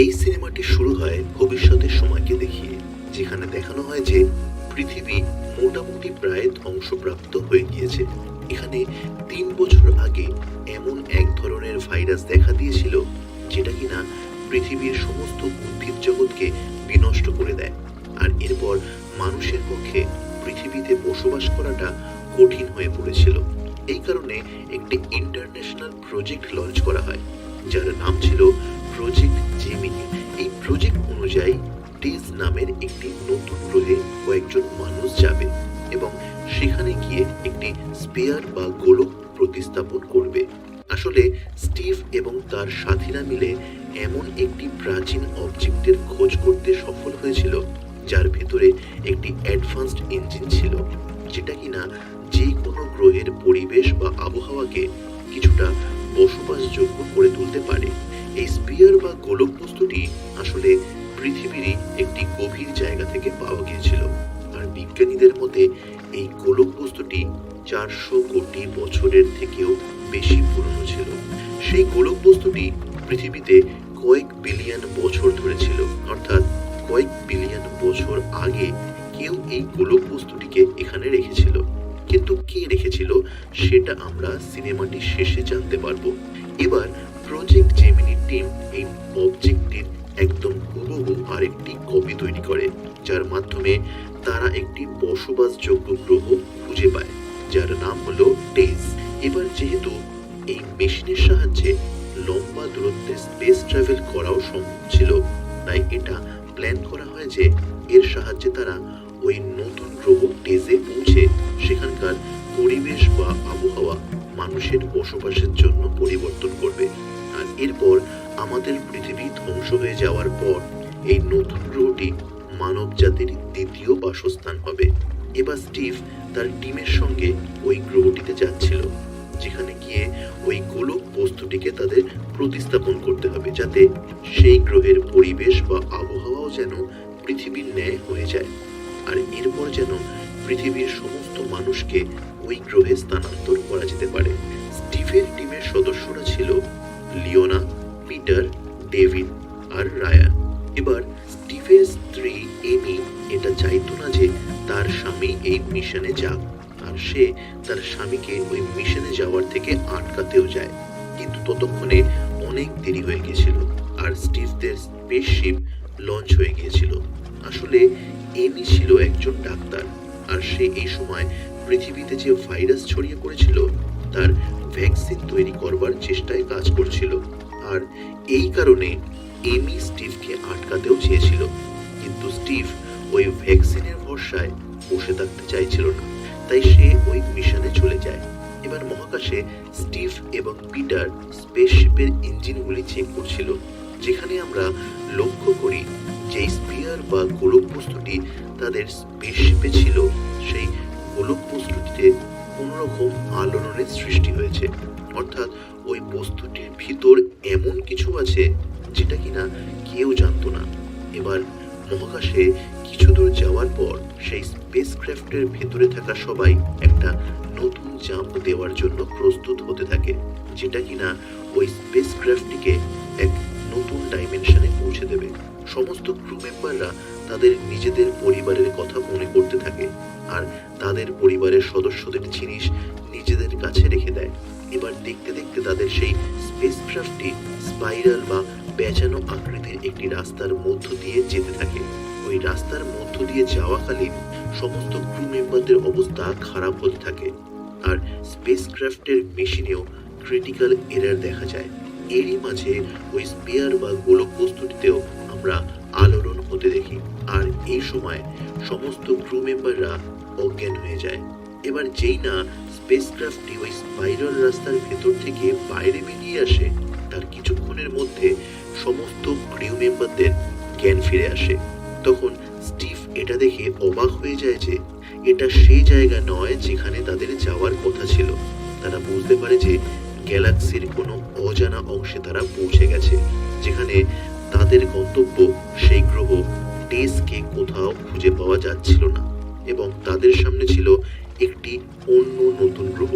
এই সিনেমাটি শুরু হয় ভবিষ্যতের সময়কে দেখিয়ে, যেখানে দেখানো হয় যে পৃথিবী মোটামুটি প্রায় ধ্বংসপ্রাপ্ত হয়ে গিয়েছে। এখানে তিন বছর আগে এমন এক ধরনের ভাইরাস দেখা দিয়েছিল, যেটা কিনা পৃথিবীর সমস্ত উদ্ভিদ জগৎকে বিনষ্ট করে দেয়। আর এরপর মানুষের পক্ষে পৃথিবীতে বসবাস করাটা কঠিন হয়ে পড়েছিল। এই কারণে একটি ইন্টারন্যাশনাল প্রজেক্ট লঞ্চ করা হয়, যার নাম ছিল প্রজেক্ট জেমিনি এই প্রজেক্ট অনুযায়ী টেজ নামের একটি নতুন গ্রহে কয়েকজন মানুষ যাবে এবং সেখানে গিয়ে একটি স্পেয়ার বা গোলক প্রতিস্থাপন করবে। আসলে স্টিভ এবং তার সাথীরা মিলে এমন একটি প্রাচীন অবজেক্টের খোঁজ করতে সফল হয়েছিল, যার ভেতরে একটি অ্যাডভান্সড ইঞ্জিন ছিল, যেটা কিনা যে কোনো গ্রহের পরিবেশ বা আবহাওয়াকে কিছুটা বসবাসযোগ্য করে তুলতে পারে। এই স্পিয়ার বা গোলক বস্তুটি আসলে পৃথিবীরই একটি গভীর জায়গা থেকে পাওয়া গিয়েছিল। আর বিজ্ঞানীদের মতে এই গোলক বস্তুটি চারশো কোটি বছরের থেকেও বেশি পুরনো ছিল। সেই গোলক বস্তুটি পৃথিবীতে কয়েক বিলিয়ন বছর ধরে ছিল। অর্থাৎ কয়েক বিলিয়ন বছর আগে কেউ এই গোলক বস্তুটিকে এখানে রেখেছিল। কিন্তু কে রেখেছিল সেটা আমরা সিনেমাটির শেষে জানতে পারব। এবার প্রজেক্ট জেমিনি টিম এই অবজেক্টটির একদম হুবহু আরেকটি কপি তৈরি করে, যার মাধ্যমে তারা একটি বসবাসযোগ্য গ্রহ খুঁজে পায়, যার নাম হলো টেজ এবার যেহেতু এই মেশিনের সাহায্যে লম্বা দূরত্বে স্পেস ট্রাভেল করাও সম্ভব ছিল, তাই এটা প্ল্যান করা হয় যে এর সাহায্যে তারা ওই নতুন গ্রহ টেজে পৌঁছে সেখানকার পরিবেশ বা আবহাওয়া মানুষের বসবাসের জন্য পরিবর্তন করবে। আর এরপর আমাদের পৃথিবী ধ্বংস হয়ে যাওয়ার পর এই নতুন গ্রহটি মানব জাতির দ্বিতীয় বাসস্থান হবে। এবার স্টিভ তার টিমের সঙ্গে ওই গ্রহটিতে যাচ্ছিল, যেখানে গিয়ে ওই গোলক বস্তুটিকে তাদের প্রতিস্থাপন করতে হবে, যাতে সেই গ্রহের পরিবেশ বা আবহাওয়াও যেন পৃথিবীর ন্যায় হয়ে যায়। আর এরপর যেন পৃথিবীর সমস্ত মানুষকে ওই গ্রহে স্থানান্তর করা যেতে পারে। স্টিভের টিমের সদস্যরা ছিল লিওনা, পিটার, ডেভিড আর রায়ান। এবার স্টিভের স্ত্রী এমি এটা চাইতো না যে তার স্বামী এই মিশনে যাক, আর সে তার স্বামীকে ওই মিশনে যাওয়ার থেকে আটকাতেও যায়। কিন্তু ততক্ষণে অনেক দেরি হয়ে গিয়েছিল আর স্টিভদের স্পেসশিপ লঞ্চ হয়ে গিয়েছিল। আসলে এমি ছিল একজন ডাক্তার, আর সে এই সময় পৃথিবীতে যে ভাইরাস ছড়িয়ে পড়েছিল, তার ভ্যাকসিন তৈরি করবার চেষ্টায় কাজ করছিল। আর এই কারণে এমি স্টিভকে আটকাতেও চেয়েছিল। কিন্তু স্টিভ ওই ভ্যাকসিনের ভরসায় বসে থাকতে চাইছিল না। তাই সে ওই মিশনে চলে যায়। এবার মহাকাশে স্টিভ এবং পিটার স্পেসশিপের ইঞ্জিনগুলি চেক করছিল, যেখানে আমরা লক্ষ্য করি যে স্পিয়ার বা গোলক বস্তুটি তাদের স্পেসশিপে ছিল, সেই গোলক বস্তুটিতে কোনো রকম আলোড়নের সৃষ্টি হয়েছে। অর্থাৎ ওই বস্তুটির ভিতর এমন কিছু আছে যেটা কিনা কেউ জানতো না। এবার মহাকাশে কিছু দূর যাওয়ার পর সেই স্পেস ক্রাফটের ভেতরে থাকা সবাই একটা নতুন জাম্প দেওয়ার জন্য প্রস্তুত হতে থাকে, যেটা কিনা ওই স্পেস ক্রাফটটিকে এক নতুন ডাইমেনশনে পৌঁছে দেবে। সমস্ত ক্রু মেম্বাররা তাদের নিজেদের পরিবারের কথা মনে করতে থাকে আর তাদের পরিবারের সদস্যদের জিনিস নিজেদের কাছে রেখে দেয়। এবার দেখতে দেখতে তাদের সেই স্পেস ক্রাফটটি স্পাইরাল বা পেঁচানো আকৃতির একটি রাস্তার মধ্য দিয়ে যেতে থাকে। ওই রাস্তার মধ্য দিয়ে যাওয়াকালীন সমস্ত ক্রু মেম্বারদের অবস্থা খারাপ হতে থাকে আর স্পেস ক্রাফটের মেশিনেও ক্রিটিক্যাল এরার দেখা যায়। এরই মাঝে ওই স্পেয়ার বা গোলক বস্তুটিতেও আমরা আলোড়ন হতে দেখি। আর এই সময় সমস্ত ক্রু মেম্বাররা অজ্ঞান হয়ে যায়। এবার যেই না স্পেস ক্রাফটটি ওই স্পাইরাল রাস্তার ভেতর থেকে বাইরে বেরিয়ে আসে, তার কিছুক্ষণের মধ্যে সমস্ত ক্রিউ মেম্বারদের জ্ঞান ফিরে আসে। তখন স্টিভ এটা দেখে অবাক হয়ে যায় যে এটা সেই জায়গা নয় যেখানে তাদের যাওয়ার কথা ছিল। তারা বুঝতে পারে যে গ্যালাক্সির কোনো অজানা অংশে তারা পৌঁছে গেছে, যেখানে তাদের গন্তব্য সেই গ্রহ টেসকে কোথাও খুঁজে পাওয়া যাচ্ছিল না এবং তাদের সামনে ছিল একটি অন্য নতুন গ্রহ।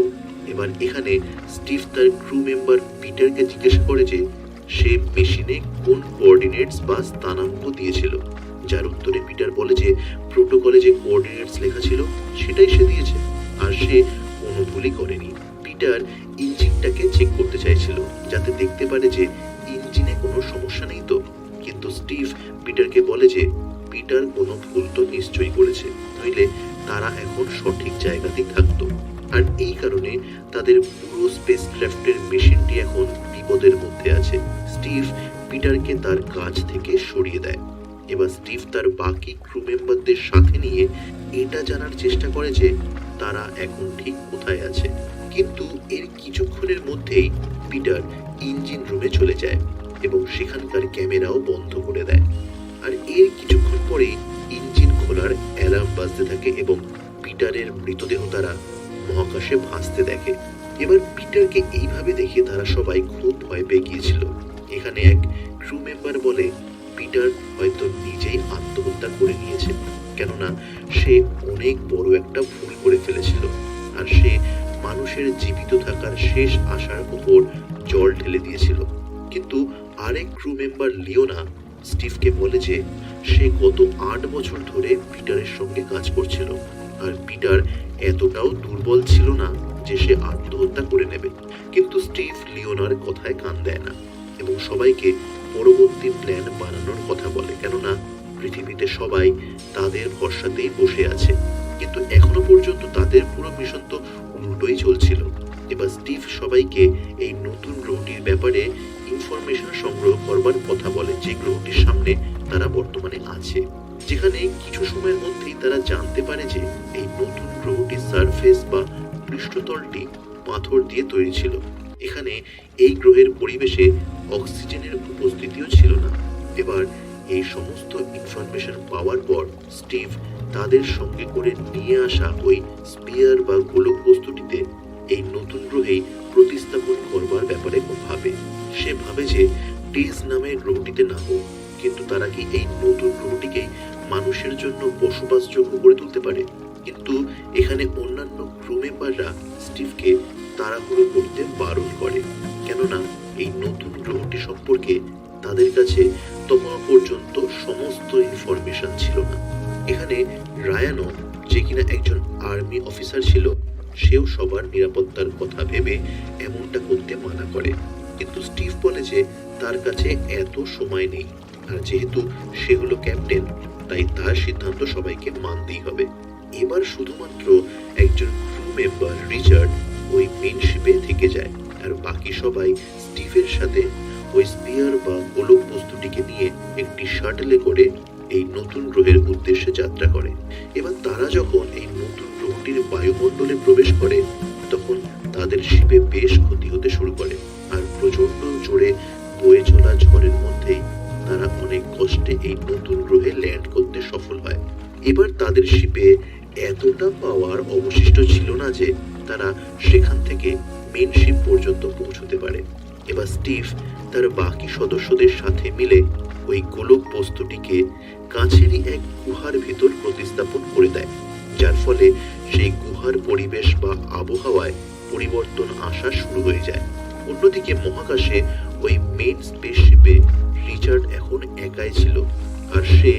এবার এখানে স্টিভ তার ক্রু মেম্বার পিটারকে জিজ্ঞাসা করে যে, সে মেশিনে কোন কোঅর্ডিনেটস বা স্থানাঙ্ক দিয়েছিল? যার উত্তরে পিটার বলে যে প্রোটোকলে যে কোঅর্ডিনেটস লেখা ছিল, সেটাই সে দিয়েছে। আর সে কোনো ভুলই করেনি। পিটার ইঞ্জিনটাকে চেক করতে চাইছিল, যাতে দেখতে পারে যে ইঞ্জিনে কোনো সমস্যা নেই তো। কিন্তু স্টিভ পিটারকে বলে যে পিটার কোনো ভুল তো নিশ্চয়ই করেছে, নইলে তারা এখন সঠিক জায়গাতেই থাকতো। আর এই কারণে তাদের পুরো স্পেস ক্রাফটের মেশিনটি এখন বিপদের মধ্যে আছে। স্টিভ পিটারকে তার কাজ থেকে সরিয়ে দেয়। এবার স্টিভ তার বাকি ক্রু মেম্বারদের সাথে নিয়ে এটা জানার চেষ্টা করে যে তারা এখন ঠিক কোথায় আছে। কিন্তু এর কিছুক্ষণের মধ্যেই পিটার ইঞ্জিন রুমে চলে যায় এবং সেখানকার ক্যামেরাও বন্ধ করে দেয়। তারা সবাই খুব ভয় পেয়ে গিয়েছিল। এখানে এক ক্রু মেম্বার বলে পিটার হয়তো নিজেই আত্মহত্যা করে নিয়েছে, কেননা সে অনেক বড় একটা ভুল করে ফেলেছিল আর সে মানুষের জীবিত থাকার শেষ আশার উপর জল ঢেলে দিয়েছিল। কিন্তু আরেক ক্রু মেম্বার লিওনা স্টিভকে বলে যে সে গত আট বছর ধরে পিটারের সঙ্গে কাজ করছিল, আর পিটার এতটাও দুর্বল ছিল না যে সে আত্মহত্যা করে নেবে। কিন্তু স্টিভ লিওনার কথায় কান দেয় না এবং সবাইকে পরবর্তী প্ল্যান বানানোর কথা বলে, কেননা পৃথিবীতে সবাই তাদের ভরসাতেই বসে আছে। কিন্তু এখনও পর্যন্ত তাদের পুরো মিশন তো উল্টোই চলছিল। এবার স্টিভ সবাইকে এই নতুন গ্রহটির ব্যাপারে ইনফরমেশন সংগ্রহ করবার কথা বলে, যে গ্রহটির সামনে তারা বর্তমানে আছে। যেখানে কিছু সময়ের মধ্যেই তারা জানতে পারে যে এই নতুন গ্রহটির সারফেস বা পৃষ্ঠতলটি পাথর দিয়ে তৈরি ছিল। এখানে এই গ্রহের পরিবেশে অক্সিজেনের উপস্থিতিও ছিল না। এবার এই সমস্ত ইনফরমেশন পাওয়ার পর স্টিভ তাদের সঙ্গে করে নিয়ে আসা ওই স্পিয়ার বা গোলক বস্তুটিতে এই নতুন গ্রহেই প্রতিস্থাপন করবার ব্যাপারে ভাবে। সে ভাবে যে টেজ নামের গ্রহটিতে না হোক কিন্তু তারা কি এই নতুন গ্রহটিকে মানুষের জন্য বসবাসযোগ্য করে তুলতে পারে? কিন্তু এখানে অন্যান্য ক্রু মেম্বাররা স্টিভকে তাড়াহুড়ো করতে বারণ করে। কেননা এই নতুন গ্রহটি সম্পর্কে তাদের কাছে তখন পর্যন্ত সমস্ত ইনফরমেশন ছিল না। এখানে রায়ানো যে কিনা একজন আর্মি অফিসার ছিল, সেও সবার নিরাপত্তার কথা ভেবে এমনটা করতে মানা করে। কিন্তু স্টিভ বলে যে তার কাছে এত সময় নেই। আর যেহেতু সে হলো ক্যাপ্টেন, তাই তার সিদ্ধান্ত সবাইকে মানতেই হবে। এবার শুধুমাত্র একজন ক্রু মেম্বার রিচার্ড ওই মেন শিপে থেকে যায় আর বাকি সবাই স্টিভের সাথে ওই স্পিয়ার বা গোলক বস্তুটিকে নিয়ে একটি শাটলে করে এই নতুন গ্রহের উদ্দেশ্যে যাত্রা করে। এবার তারা যখন এই নতুন গ্রহটির বায়ুমণ্ডলে প্রবেশ করে, তখন তাদের শিপে স্টিভ তার বাকি সদস্যদের সাথে মিলে ওই গোলক বস্তুটিকে কাছেরই এক গুহার ভিতর প্রতিস্থাপন করে দেয়, যার ফলে সেই গুহার পরিবেশ বা আবহাওয়ায় পরিবর্তন আসা শুরু হয়ে যায়। অন্যদিকে মহাকাশে ওই মেন স্পেসশিপে রিচার্ড এখন একাই ছিল আর সে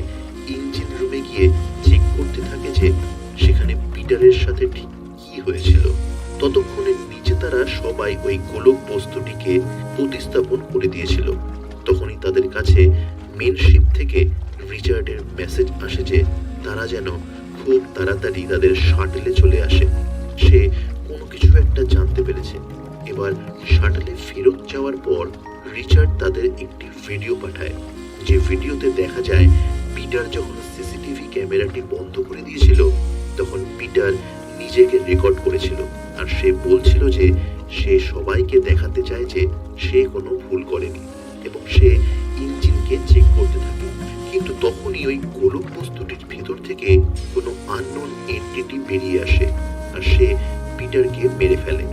ইঞ্জিন রুমে গিয়ে চেক করতে থাকে যে সেখানে পিটারের সাথে ঠিক কি হয়েছিল। ততক্ষণে তারা সবাই ওই গোলক বস্তুটিকে প্রতিস্থাপন করে দিয়েছিল। তখনই তাদের কাছে মেন শিপ থেকে রিচার্ডের মেসেজ আসে যে, তারা যেন খুব তাড়াতাড়ি তাদের শাটেলে চলে আসে। সে কোনো কিছু একটা জানতে পেরেছে। এবার শাটলে ফেরত যাওয়ার পর রিচার্ড তাদের একটি ভিডিও পাঠায়। যে ভিডিওতে দেখা যায়, পিটার যখন সিসিটিভি ক্যামেরাটি বন্ধ করে দিয়েছিল, তখন পিটার নিজেকে রেকর্ড করেছিল। আর সে বলছিল যে, সে সবাইকে দেখাতে চায় যে, সে কোনো ভুল করেনি এবং সে ইঞ্জিনকে চেক করতে থাকে। কিন্তু তখনই ওই গোলক বস্তুটির ভিতর থেকে কোনো আননোন এন্টিটি বেরিয়ে আসে আর সে পিটারকে মেরে ফেলে।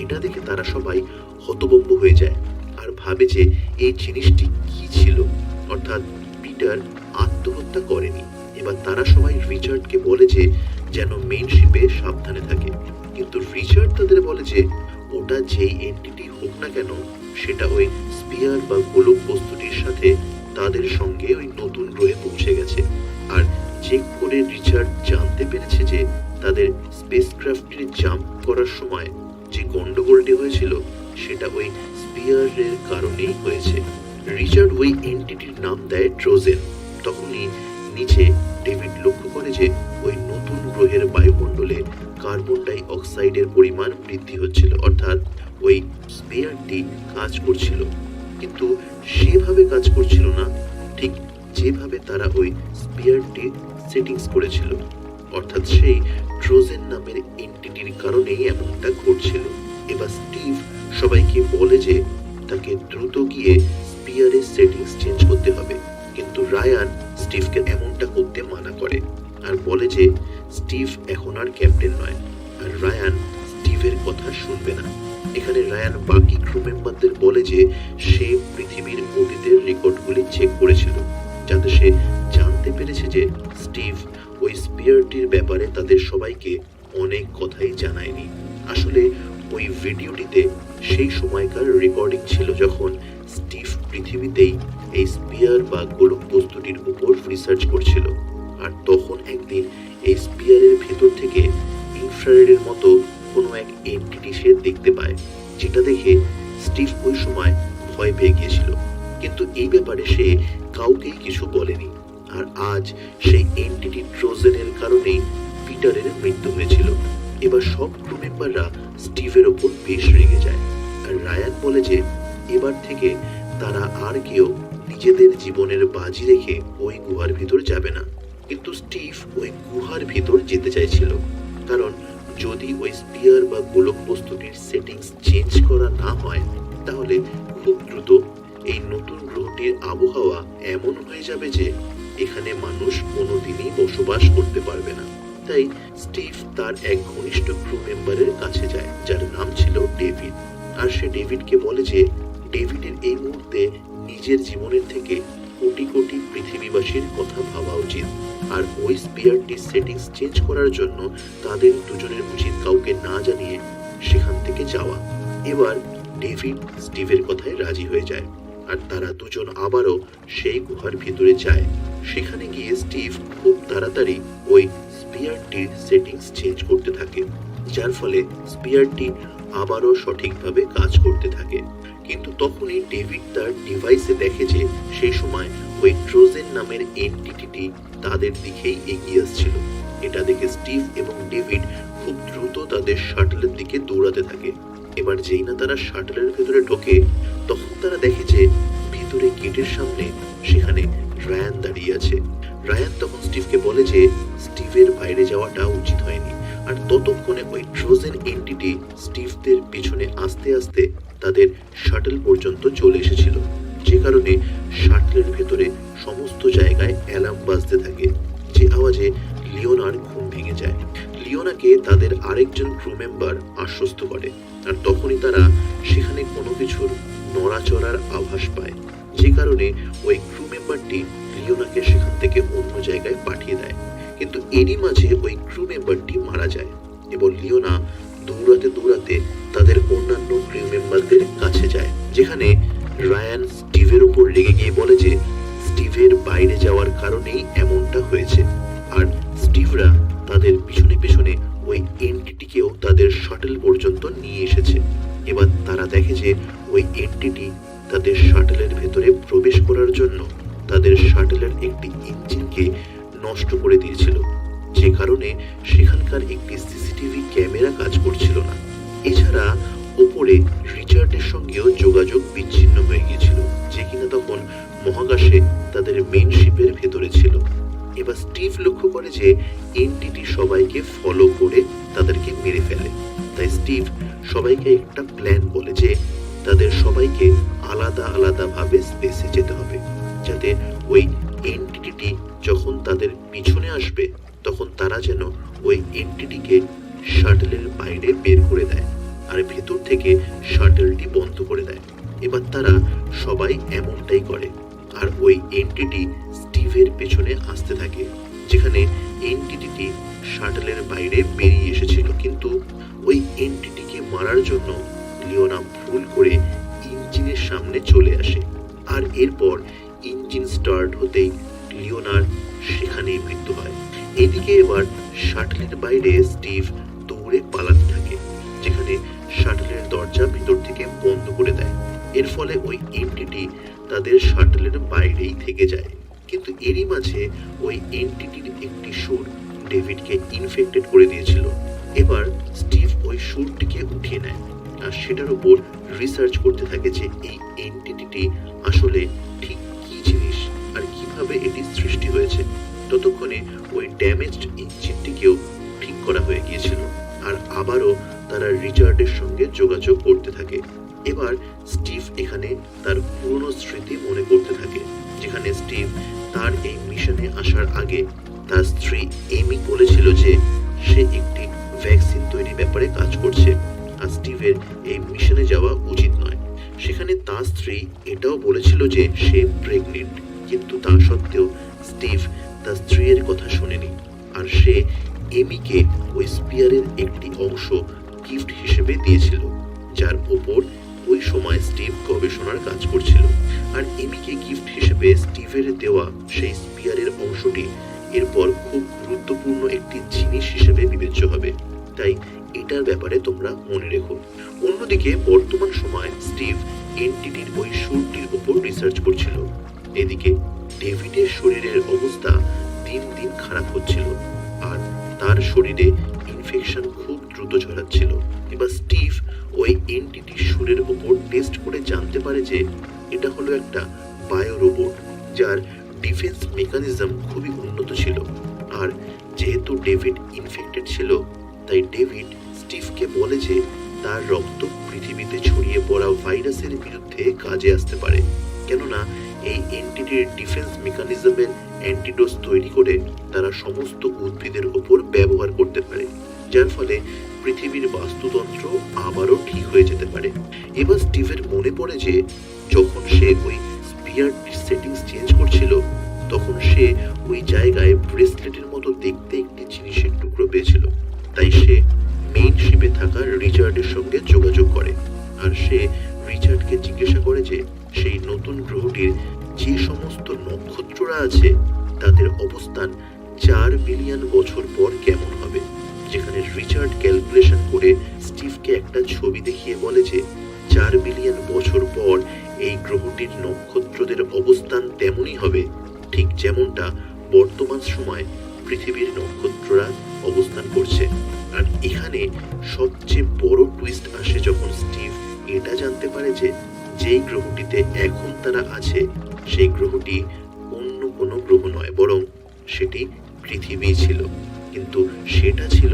এটা দেখে তারা সবাই হতবম্ব হয়ে যায় আর ভাবে যে, এই জিনিসটি কি ছিল? অর্থাৎ পিটার আত্মহত্যা করেনি। এবার তারা সবাই রিচার্ডকে বলে যে যেন মেন শিপে সাবধানে থাকে। কিন্তু রিচার্ড তাদের বলে যে, ওটা যেই এন্টিটি হোক না কেন, সেটা ওই স্পিয়ার বা গোলক বস্তুটির সাথে তাদের সঙ্গে ওই নতুন গ্রহে পৌঁছে গেছে। আর চেক করে রিচার্ড জানতে পেরেছে যে, তাদের স্পেসক্রাফটটি জাম্প করার সময় যে গন্ডগোলটি হয়েছিল, সেটা ওই স্পিয়ারের কারণেই হয়েছে। রিচার্ড ওই এন্টিটির নাম দেয় ট্রোজেন তখনই নিচে ডেভিড লক্ষ্য করে যে ওই নতুন গ্রহের বায়ুমণ্ডলে কার্বন ডাই অক্সাইডের পরিমাণ বৃদ্ধি হচ্ছিল, অর্থাৎ ওই স্পেয়ারটি কাজ করছিল। কিন্তু সেভাবে কাজ করছিল না, ঠিক যেভাবে তারা ওই স্পিয়ারটি সেটিংস করেছিল, অর্থাৎ সেই ট্রোজেন নামের এন্টিটির কারণেই এমনটা ঘটছিল। এবার স্টিভ সবাইকে বলে যে তাকে দ্রুত গিয়ে স্পিয়ারের সেটিংস চেঞ্জ করতে হবে। কিন্তু রায়ান স্টিভকে এমনটা করতে মানা করে আর বলে যে স্টিভ এখন আর ক্যাপ্টেন নয় আর রায়ান স্টিভের কথা শুনবে না। এখানে রায়ান বাকি ক্রু মেম্বারদের বলে যে সে পৃথিবীর অতীতের রেকর্ডগুলি চেক করেছিল, যাতে সে জানতে পেরেছে যে স্টিভ ওই স্পিয়ারটির ব্যাপারে তাদের সবাইকে অনেক কথাই জানায়নি। আসলে ওই ভিডিওটিতে সেই সময়কার রেকর্ডিং ছিল যখন স্টিভ পৃথিবীতেই এই স্পিয়ার বা গোলক বস্তুটির উপর রিসার্চ করছিল। আর তখন একদিন এই স্পিয়ারের ভেতর থেকে ইনফ্রারেডের মতো কোনো এক এন্টিটি সে দেখতে পায়, যেটা দেখে স্টিভ ওই সময় ভয় পেয়ে গিয়েছিল। কিন্তু এই ব্যাপারে সে কাউকেই কিছু বলেনি। আর আজ সেই এন্টিটি ট্রোজেনের কারণেই পিটারের মৃত্যু হয়েছিল। এবার সব ক্রু মেম্বাররা স্টিভের ওপর বেশ রেগে যায়। আর রায়ান বলে যে, এবার থেকে তারা আর কেউ নিজেদের জীবনের বাজি রেখে ওই গুহার ভিতর যাবে না। কিন্তু স্টিভ ওই গুহার ভিতর যেতে চাইছিল। কারণ যদি ওই স্পিয়ার বা গোলক বস্তুটির সেটিংস চেঞ্জ করা না হয়, তাহলে খুব দ্রুত এই নতুন গ্রহটির আবহাওয়া এমন হয়ে যাবে যে এখানে মানুষ কোনোদিনই বসবাস করতে পারবে না। তাই স্টিভ তার এক ঘনিষ্ঠ ক্রু মেম্বারের কাছে যায়, যার নাম ছিল ডেভিড। আর সে ডেভিডকে বলে যে, ডেভিডের এই মুহূর্তে নিজের জীবনের থেকে কোটি কোটি পৃথিবীবাসীর কথা ভাবা উচিত। আর ওই স্পিয়ারটির সেটিংস চেঞ্জ করার জন্য তাদের দুজনের উচিত কাউকে না জানিয়ে সেখান থেকে যাওয়া। এবার ডেভিড স্টিভের কথায় রাজি হয়ে যায় আর তারা দুজন আবারও সেই গুহার ভিতরে যায়। সেখানে গিয়ে স্টিভ খুব তাড়াতাড়ি ওই স্পিয়ারটির সেটিংস চেঞ্জ করতে থাকে, যার ফলে স্পিয়ারটি আবারও সঠিকভাবে কাজ করতে থাকে। কিন্তু তখনই ডেভিড তার ডিভাইসে দেখে যে সেই সময় ওই ট্রোজেন নামের এন্টিটিটি তাদের দিকেই এগিয়ে আসছিল। এটা দেখে স্টিভ এবং ডেভিড খুব দ্রুত তাদের শাটলের দিকে দৌড়াতে থাকে। এবার যেই না তারা শাটলের ভেতরে ঢোকে, তখন তারা দেখে যে ভিতরে গেটের সামনে সেখানে রায়ান দাঁড়িয়ে আছে। রায়ান তখন স্টিভকে বলে যে স্টিভের বাইরে যাওয়াটা উচিত হয়নি। আর ততক্ষণে ওই ট্রোজেন এন্টিটি স্টিভদের পিছনে আস্তে আস্তে তাদের শাটল পর্যন্ত চলে এসেছিল। যে কারণে শাটলের ভেতরে সমস্ত জায়গায় অ্যালার্ম বাজতে থাকে। যে আওয়াজে লিওনার ঘুম ভেঙে যায়। লিওনাকে তাদের আরেকজন ক্রু মেম্বার আশ্বস্ত করে। আর তখনই তারা সেখানে কোনো কিছুর নড়াচড়ার আভাস পায়। যে কারণে ওই ক্রু মেম্বারটি লিওনাকে সেখান থেকে অন্য জায়গায় পাঠিয়ে দেয়। কিন্তু এরই মাঝে ওই ক্রু মেম্বারটি মারা যায় এবং লিওনা দৌড়াতে দৌড়াতে তাদের অন্যান্য ক্রু মেম্বারদের কাছে যায়, যেখানে রায়ান স্টিভের উপর রেগে গিয়ে বলে যে স্টিভের বাইরে যাওয়ার কারণেই এমনটা হয়েছে। আর স্টিভরা তাদের পিছনে পিছনে ওই এন্টিটিকেও তাদের শাটল পর্যন্ত নিয়ে এসেছে। এবার তারা দেখে যে ওই এন্টিটি তাদের শাটলের ভেতরে প্রবেশ করার জন্য তাদের শাটলের একটি ইঞ্জিনকে নষ্ট করে দিয়েছিল। যে কারণে সেখানকার একটি সিসিটিভি ক্যামেরা কাজ করছিল না। এছাড়া ওপরে রিচার্ডের সঙ্গেও যোগাযোগ বিচ্ছিন্ন হয়ে গিয়েছিল, যে কিনা তখন মহাকাশে তাদের মেইন শিপের ভেতরে ছিল। এবার স্টিভ লক্ষ্য করে যে এনটিটি সবাইকে ফলো করে তাদেরকে মেরে ফেলে। তাই স্টিভ সবাইকে একটা প্ল্যান বলে যে তাদের সবাইকে আলাদা আলাদাভাবে স্পেসে যেতে হবে, যাতে ওই এনটিটি যখন তাদের পিছনে আসবে, তখন তারা যেন ওই এনটিটিকে শাটলের বাইরে বের করে দেয় আর ভেতর থেকে শাটলটি বন্ধ করে দেয়। এবার তারা সবাই এমনটাই করে আর ওই এনটিটি স্টিভের পেছনে আসতে থাকে, যেখানে এনটিটিটি শাটলের বাইরে বেরিয়ে এসেছিল। কিন্তু ওই এনটিটিকে মারার জন্য লিওনা ভুল করে ইঞ্জিনের সামনে চলে আসে। আর এরপর ইঞ্জিন স্টার্ট হতেই লিওনার সেখানেই মৃত্যু হয়। এদিকে এবার শাটলের বাইরে স্টিভ দৌড়ে পালাতে থাকে, যেখানে শাটলের দরজা ভিতর থেকে বন্ধ করে দেয়। এর ফলে ওই এন্টিটি তাদের শাটলের বাইরেই থেকে যায়। কিন্তু এরই মাঝে ওই এন্টিটির একটি সুর ডেভিডকে ইনফেক্টেড করে দিয়েছিল। এবার স্টিভ ওই সুরটিকে উঠিয়ে নেয়, আর সেটার উপর রিসার্চ করতে থাকে যে এই এন্টিটিটি আসলে কীভাবে এটি সৃষ্টি হয়েছে। ততক্ষণে ওই ড্যামেজড ইঞ্জিনটিকেও ঠিক করা হয়ে গিয়েছিল। আর আবারও তারা রিচার্ডের সঙ্গে যোগাযোগ করতে থাকে। এবার স্টিভ এখানে তার পুরনো স্মৃতি মনে করতে থাকে, যেখানে স্টিভ তার এই মিশনে আসার আগে তার স্ত্রী এমি বলেছিল যে সে একটি ভ্যাকসিন তৈরির ব্যাপারে কাজ করছে। আর স্টিভের এই মিশনে যাওয়া উচিত নয়। সেখানে তার স্ত্রী এটাও বলেছিল যে সে প্রেগনেন্ট কিন্তু তা সত্ত্বেও স্টিভ তার স্ত্রীর কথা শোনেনি। আর সে এমিকে ওই স্পিয়ারের একটি অংশ গিফট হিসেবে দিয়েছিল, যার উপর ওই সময় স্টিভ গবেষণার কাজ করছিল। আর এমিকে গিফট হিসেবে স্টিভের দেওয়া সেই স্পিয়ারের অংশটি এরপর খুব গুরুত্বপূর্ণ একটি জিনিস হিসেবে বিবেচ্য হবে। তাই এটার ব্যাপারে তোমরা মনে রেখো। অন্যদিকে বর্তমান সময় স্টিভ এনটিটির ওই সুরটির উপর রিসার্চ করছিল। এদিকে ডেভিডের শরীরের অবস্থা দিন দিন খারাপ হচ্ছিল, আর তার শরীরে ইনফেকশন খুব দ্রুত ছড়াচ্ছিল। এবার স্টিভ ওই এনটিটির সুরের ওপর টেস্ট করে জানতে পারে যে এটা হলো একটা বায়ো রোবট যার ডিফেন্স মেকানিজম খুবই উন্নত ছিল। আর যেহেতু ডেভিড ইনফেক্টেড ছিল, তাই ডেভিড স্টিভকে বলে যে তার রক্ত পৃথিবীতে ছড়িয়ে পড়া ভাইরাসের বিরুদ্ধে কাজে আসতে পারে। কেননা এই এন্টিটির ডিফেন্স মেকানিজমের অ্যান্টিডোজ তৈরি করে তারা সমস্ত উদ্ভিদের ওপর ব্যবহার করতে পারে, যার ফলে পৃথিবীর বাস্তুতন্ত্র আবারও ঠিক হয়ে যেতে পারে। এবার স্টিভের মনে পড়ে যে, যখন সে ওই স্পিয়ারটির সেটিংস চেঞ্জ করছিল, তখন সে ওই জায়গায় ব্রেসলেটের মতো দেখতে একটি জিনিসের টুকরো পেয়েছিল। তাই সে মেইন শিপে থাকা রিচার্ডের সঙ্গে যোগাযোগ করে। আর সে রিচার্ডকে জিজ্ঞাসা করে যে গ্রহটির যে সমস্ত নক্ষত্ররা আছে, তাদের অবস্থান চার বিলিয়ন বছর পর কেমন হবে? যেখানে রিচার্ড ক্যালকুলেশন করে স্টিভকে একটা ছবি দেখিয়ে বলে যে, চার বিলিয়ন বছর পর এই গ্রহটির নক্ষত্রদের অবস্থান তেমনই হবে। ঠিক যেমনটা বর্তমান সময় পৃথিবীর নক্ষত্ররা অবস্থান করছে। আর এখানে সবচেয়ে বড় টুইস্ট আসে যখন স্টিভ এটা জানতে পারে যে যেই গ্রহটিতে এখন তারা আছে, সেই গ্রহটি অন্য কোনো গ্রহ নয়, বরং সেটি পৃথিবী ছিল। কিন্তু সেটা ছিল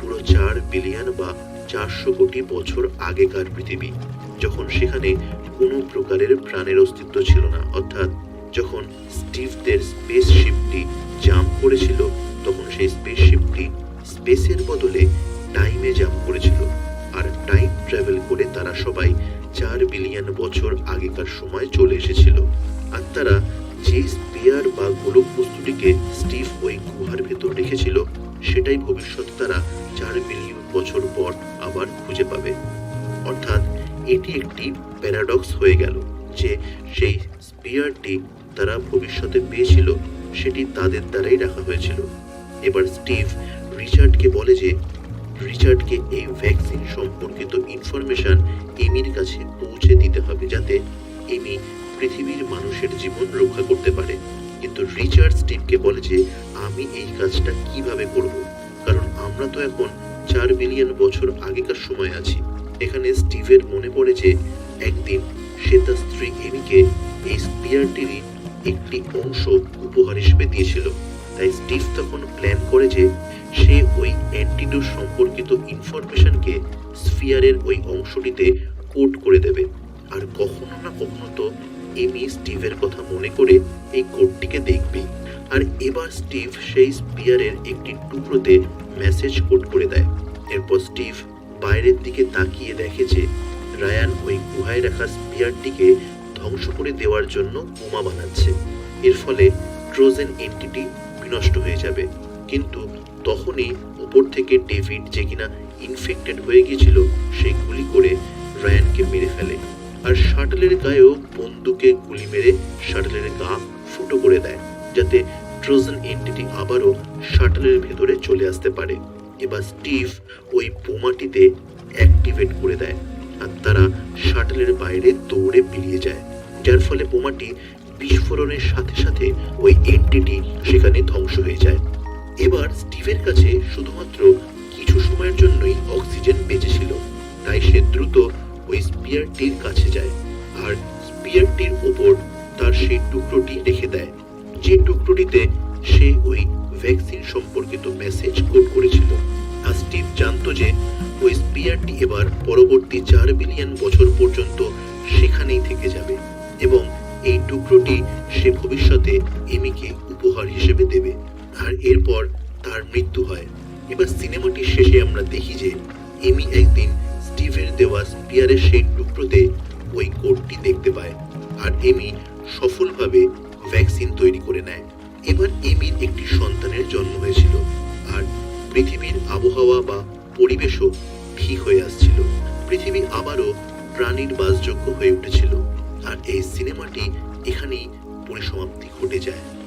পুরো চার বিলিয়ন বা চারশো কোটি বছর আগেকার পৃথিবী, যখন সেখানে কোনো প্রকারের প্রাণের অস্তিত্ব ছিল না। অর্থাৎ যখন স্টিভদের স্পেস শিপটি জাম্প করেছিল, তখন সেই স্পেস শিপটি স্পেসের বদলে টাইমে জাম্প করেছিল। আর টাইম ট্রাভেল করে তারা সবাই চার বিলিয়ন বছর আগেকার সময় চলে এসেছিল। আর তারা যে স্পেয়ার বা গোলক বস্তুটিকে স্টিভ ওই গুহার ভেতর রেখেছিল, সেটাই ভবিষ্যতে তারা চার বিলিয়ন বছর পর আবার খুঁজে পাবে। অর্থাৎ এটি একটি প্যারাডক্স হয়ে গেল যে সেই স্পিয়ারটি তারা ভবিষ্যতে পেয়েছিল, সেটি তাদের দ্বারাই রাখা হয়েছিল। এবার স্টিভ রিচার্ডকে বলে যে, রিচার্ডকে এই ভ্যাকসিন সম্পর্কিত ইনফরমেশন এমির কাছে পৌঁছে দিতে হবে যাতে এমি পৃথিবীর মানুষের জীবন রক্ষা করতে পারে। কিন্তু রিচার্ড স্টিভকে বলে যে, আমি এই কাজটা কীভাবে করব? কারণ আমরা তো এখন চার বিলিয়ন বছর আগেকার সময় আছি। এখানে স্টিভের মনে পড়ে যে, একদিন সে তার স্ত্রী এমিকে এই স্পিয়ারটিরই একটি অংশ উপহার হিসেবে দিয়েছিল। তাই স্টিভ তখন প্ল্যান করে যে, সে ওই অ্যান্টিডোট সম্পর্কিত ইনফরমেশনকে স্ফিয়ারের ওই অংশটিতে কোড করে দেবে। আর কখনো না কখনো তো এমি স্টিভের কথা মনে করে এই কোডটিকে দেখবে আর এবার স্টিভ সেই স্পিয়ারের একটি টুকরোতে মেসেজ কোড করে দেয়। এরপর স্টিভ বাইরের দিকে তাকিয়ে দেখে যে রায়ান ওই গুহায় রাখা স্পিয়ারটিকে ধ্বংস করে দেওয়ার জন্য বোমা বানাচ্ছে। এর ফলে ট্রোজেন এন্টিটি বিনষ্ট হয়ে যাবে। কিন্তু তখনই উপর থেকে ডেভিড যে কিনা ইনফেক্টেড হয়ে গিয়েছিল, সে গুলি করে রায়ানকে মেরে ফেলে। আর শাটলের গায়েও বন্দুকে গুলি মেরে শাটলের গা ফুটো করে দেয়, যাতে ট্রোজান এন্টিটি আবারও শাটলের ভেতরে চলে আসতে পারে। এবার স্টিভ ওই বোমাটিতে অ্যাক্টিভেট করে দেয়, আর তারা শাটলের বাইরে দৌড়ে বেরিয়ে যায়, যার ফলে বোমাটি বিস্ফোরণের সাথে সাথে ওই এন্টিটি সেখানে ধ্বংস হয়ে যায়। এবার স্টিভের কাছে শুধুমাত্র কিছু সময়ের জন্যই অক্সিজেন বেঁচে ছিল তাই সে দ্রুত ওই স্পিয়ারটির কাছে যায়। আর স্পিয়ারটির ওপর তার সেই টুকরোটি রেখে দেয়, যে টুকরোটিতে সে ওই ভ্যাকসিন সম্পর্কিত মেসেজ কোড করেছিল। আর স্টিভ জানতো যে ওই স্পিয়ারটি এবার পরবর্তী চার বিলিয়ন বছর পর্যন্ত সেখানেই থেকে যাবে এবং এই টুকরোটি সে ভবিষ্যতে এমিকে উপহার হিসেবে দেবে। আর এরপর তার মৃত্যু হয়। এবার সিনেমাটির শেষে আমরা দেখি যে এমি একদিন স্টিভের দেওয়া স্পিয়ারের সেই টুকরোতে ওই কোডটি দেখতে পায় আর এমি সফলভাবে ভ্যাকসিন তৈরি করে নেয়। এবার এমির একটি সন্তানের জন্ম হয়েছিল আর পৃথিবীর আবহাওয়া বা পরিবেশও ঠিক হয়ে আসছিল। পৃথিবী আবারও প্রাণীর বাসযোগ্য হয়ে উঠেছিল আর এই সিনেমাটি এখানেই পরিসমাপ্তি ঘটে যায়।